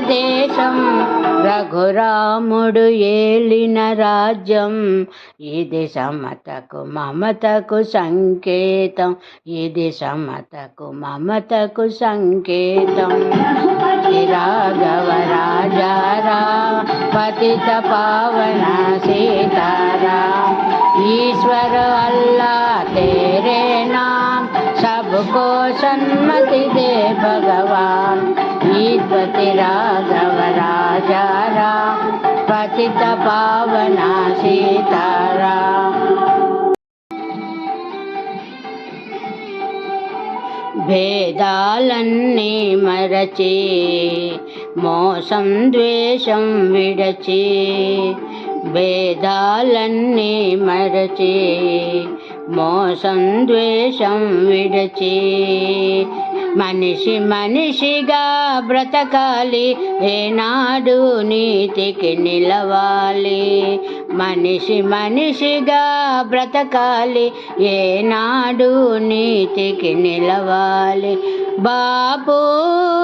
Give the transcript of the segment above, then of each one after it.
దేశం రఘురాముడు ఏలిన రాజ్యం. ఇది సమతకు మమతకు సంకేతం. ఇది సమతకు మమతకు సంకేతం. రాఘవ రాజారా పతిత పావన సీతారా. ఈశ్వర అల్లా తేరే నాం సబ్కో సన్మతి దే ईश्वति राघव राजा राम पतित पावना सीताराम భేదాలన్నీ మరచి మోసం ద్వేషం విడచి భేదాలన్నీ మరచి మోసం ద్వేషం విడచి మనిషి మనిషిగా బ్రతకాలి. ఏనాడు నీతికి నిలవాలి. మనిషి మనిషిగా బ్రతకాలి. ఏనాడు నీతికి నిలవాలి. బాబూ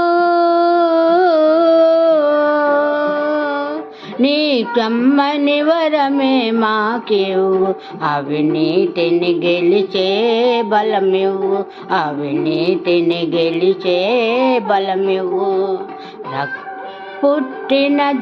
నీ కమ్మని వరమే మాకివ్వు అవినీతిని గెలిచే బలమివ్వు. అవినీతిని గెలిచే బలమివు రక్- పుట్టిన